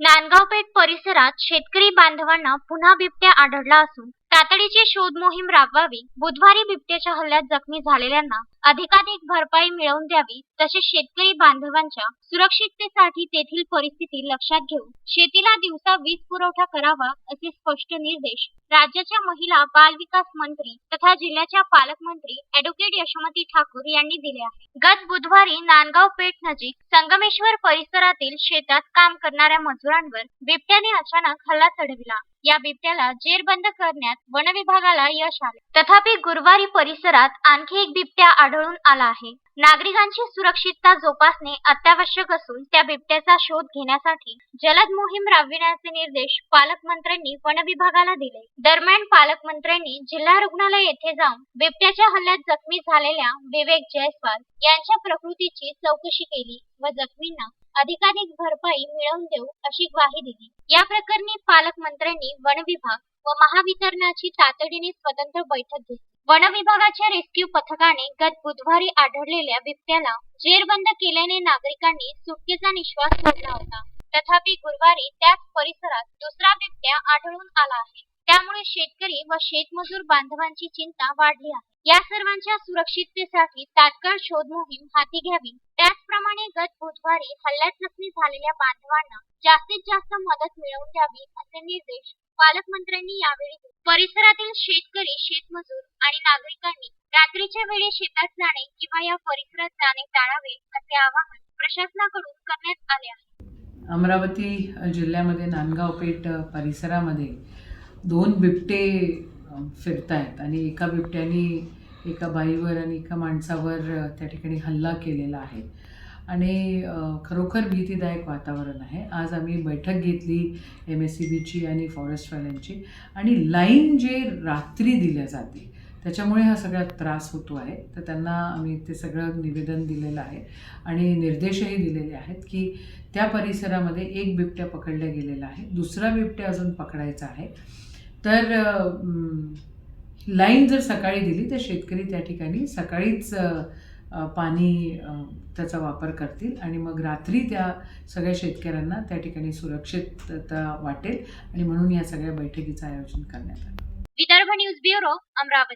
नांदगावपेठ परिसरात शेतकरी बांधवांना पुन्हा बिबट्या आढळला असून तातडीची शोध मोहीम राबवावी बुधवारी बिबट्याच्या हल्ल्यात जखमी झालेल्यांना अधिकाधिक भरपाई मिळवून द्यावी तसेच शेतकरी बांधवांच्या सुरक्षिततेसाठी तेथील परिस्थिती लक्षात घेऊन शेतीला दिवसा वीज पुरवठा करावा असे स्पष्ट निर्देश राज्याच्या महिला बाल विकास मंत्री तथा जिल्ह्याच्या पालकमंत्री अॅडव्होकेट यशोमती ठाकूर यांनी दिले आहे. गत बुधवारी नांदगाव पेठ नजीक संगमेश्वर परिसरातील शेतात काम करणाऱ्या मजुरांवर बिबट्याने अचानक हल्ला चढविला. या बिबट्याला जेरबंद करण्यात वन विभागाला यश आले. तथापि गुरुवारी परिसरात आणखी एक बिबट्या आढळून आला आहे. नागरिकांची सुरक्षितता जोपासणे अत्यावश्यक असून त्या बिबट्याचा शोध घेण्यासाठी जलद मोहीम राबविण्याचे निर्देश पालकमंत्र्यांनी वन विभागाला दिले. दरम्यान पालकमंत्र्यांनी जिल्हा रुग्णालय येथे जाऊन बिबट्याच्या हल्ल्यात जखमी झालेल्या विवेक जयस्वाल यांच्या प्रकृतीची चौकशी केली व जखमींना अधिकाधिक भरपाई मिळवून देऊ अशी ग्वाही दिली. या प्रकरणी पालकमंत्र्यांनी वन विभाग व महावितरणाची तातडीने स्वतंत्र बैठक घेतली. वन विभागाच्या रेस्क्यू पथकाने गत बुधवारी आढळलेल्या बिबट्याला जेरबंद केल्याने नागरिकांनी सुटकेचा निश्वास सोडला होता. तथापि गुरुवारी त्याच परिसरात दुसरा बिबट्या आढळून आला आहे. त्यामुळे शेतकरी व शेतमजूर बांधवांची चिंता वाढली आहे. या सर्वांच्या सुरक्षिततेसाठी तात्काळ शोध मोहीम हाती घ्यावी. त्याचप्रमाणे गत बुधवारी हल्ल्यात जखमी झालेल्या बांधवांना जास्तीत जास्त मदत मिळवून द्यावी असे निर्देश पालकमंत्र्यांनी यावेळी दिले. परिसरातील शेतकरी शेतमजूर आणि नागरिकांनी रात्रीच्या वेळी शेतात जाणे किंवा या परिसरात जाणे टाळावे असे आवाहन प्रशासनाकडून करण्यात आले आहे. अमरावती जिल्ह्यामध्ये नांदगाव पेठ परिसरामध्ये दोन बिबटे फिरत आहेत आणि एका बिबट्याने एका बाईवर आणि एका माणसावर त्या ठिकाणी हल्ला केलेला आहे. आणि खरोखर भीतीदायक वातावरण आहे. आज आम्ही बैठक घेतली एम एस सी बीची आणि फॉरेस्टवाल्यांची. आणि लाईन जे रात्री दिल्या जाते त्याच्यामुळे हा सगळा त्रास होतो आहे. तर त्यांना आम्ही ते सगळं निवेदन दिलेलं आहे. आणि निर्देशही दिलेले आहेत की त्या परिसरामध्ये एक बिबट्या पकडल्या गेलेला आहे. दुसरा बिबट्या अजून पकडायचा आहे. तर लाईन जर सकाळी दिली तर शेतकरी त्या ठिकाणी सकाळीच पाणी त्याचा वापर करतील आणि मग रात्री त्या सगळ्या शेतकऱ्यांना त्या ठिकाणी सुरक्षितता वाटेल आणि म्हणून या सगळ्या बैठकीचं आयोजन करण्यात आलं. Vidarbha news bureau Amravati.